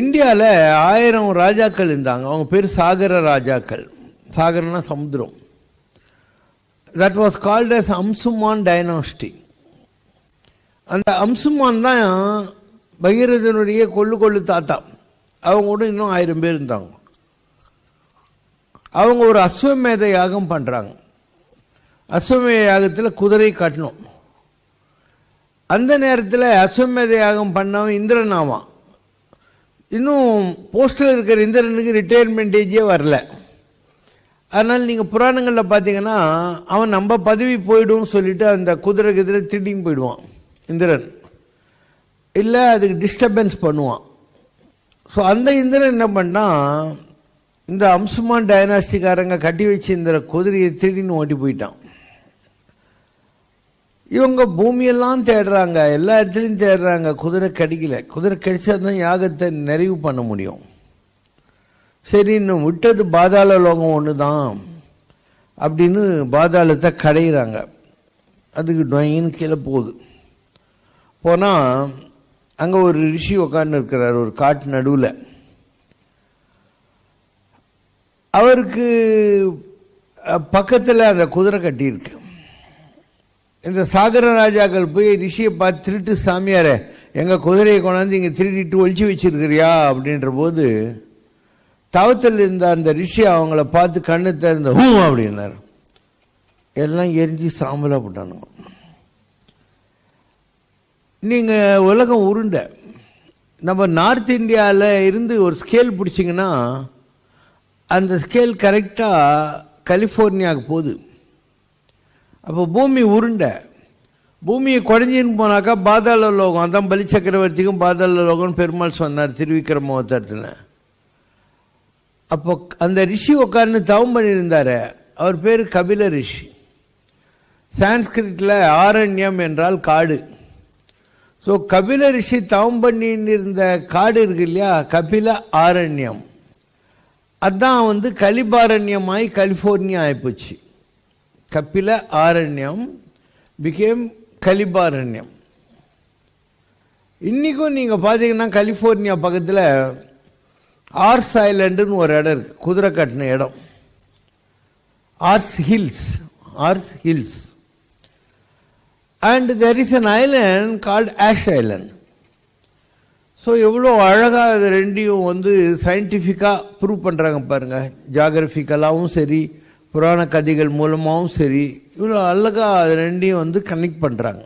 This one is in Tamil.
இந்தியாவில் ஆயிரம் ராஜாக்கள் இருந்தாங்க. அவங்க பேர் சாகர ராஜாக்கள். சாகரனா சமுத்திரம். That was called as Anshuman dynasty அந்த அம்சுமான் தான் பகீரதனுடைய கொள்ளு கொள்ளு தாத்தா. அவங்க கூட இன்னும் ஆயிரம் பேர் இருந்தாங்க. அவங்க ஒரு அஸ்வமேத யாகம் பண்ணுறாங்க அஸ்வமேத யாகத்தில் குதிரை கட்டணும். அந்த நேரத்தில் அஸ்வமேத யாகம் பண்ணவன் இந்திரன் ஆவான். இன்னும் போஸ்டில் இருக்கிற இந்திரனுக்கு ரிட்டையர்மெண்ட் ஏஜே வரல. அதனால் நீங்கள் புராணங்களில் பார்த்தீங்கன்னா அவன் நம்ம பதவி போயிடும்னு சொல்லிட்டு அந்த குதிரை குதிரை திடீர்னு போயிடுவான் இந்திரன். இல்லை அதுக்கு டிஸ்டர்பன்ஸ் பண்ணுவான். ஸோ அந்த இந்திரன் என்ன பண்ணான் இந்த அம்சுமான் டைனாஸ்டிக்காரங்க கட்டி வச்சு இந்த குதிரையை திடீர்னு ஓட்டி போயிட்டான். இவங்க பூமியெல்லாம் தேடுறாங்க எல்லா இடத்துலையும் தேடுறாங்க. குதிரை கிடைக்கல. குதிரை கிடைச்சா தான் யாகத்தை நிறைவு பண்ண முடியும். சரி இன்னும் விட்டது பாதாள லோகம் ஒன்று தான் அப்படின்னு பாதாளத்தை கடையிறாங்க. அதுக்கு டொயின்னு கீழே போகுது. போனால் அங்கே ஒரு ரிஷி உட்காந்து இருக்கிறார் ஒரு காட்டு நடுவில். அவருக்கு பக்கத்தில் அந்த குதிரை கட்டியிருக்கு. இந்த சாகர ராஜாக்கள் போய் ரிஷியை பார்த்து திருட்டு சாமியார எங்கள் குதிரையை கொண்டாந்து இங்கே திருடிட்டு ஒழிச்சு வச்சிருக்கிறியா? அப்படின்ற போது தவத்தில் இருந்த அந்த ரிஷி அவங்கள பார்த்து கண்ணு திறந்த ஹூ அப்படின்னார். எல்லாம் எரிஞ்சு சாம்பலாக போட்டானுங்க. நீங்கள் உலகம் உருண்டை. நம்ம நார்த் இந்தியாவில் இருந்து ஒரு ஸ்கேல் பிடிச்சிங்கன்னா அந்த ஸ்கேல் கரெக்டாக கலிஃபோர்னியாவுக்கு போகுது. அப்போ பூமி உருண்டை. பூமியை குறைஞ்சின்னு போனாக்கா பாதாள லோகம். அதான் பலி சக்கரவர்த்திக்கும் பாதாள லோகம்னு பெருமாள் சொன்னார் திருவிக்கிரம அப்போ அந்த ரிஷி உட்கார்ந்து தவம் பண்ணியிருந்தார். அவர் பேர் கபில ரிஷி. சான்ஸ்கிரிட்டில் ஆரண்யம் என்றால் காடு. ஸோ கபில ரிஷி தவம் பண்ணின்னு இருந்த காடு இருக்கு இல்லையா? கபில ஆரண்யம். அதான் வந்து கலிபாரண்யமாய் கலிஃபோர்னியா ஆகிப்போச்சு கப்பில ஆரண்யம் பிகேம் கலிபாரண்யம். இன்றைக்கும் நீங்கள் பார்த்தீங்கன்னா கலிஃபோர்னியா பக்கத்தில் ஆர்ஸ் ஐலண்டுன்னு ஒரு இடம் இருக்குது குதிரை கட்டின இடம். ஆர்ஸ் hills hours hills and there is an island called Ash Island so எவ்வளோ அழகாக அது ரெண்டையும் வந்து சயின்டிஃபிக்காக ப்ரூவ் பண்ணுறாங்க பாருங்கள் ஜாகிரபிக்கலாகவும் சரி புராண கதைகள் மூலமாகவும் சரி இவ்வளோ அழகாக அது ரெண்டையும் வந்து கனெக்ட் பண்ணுறாங்க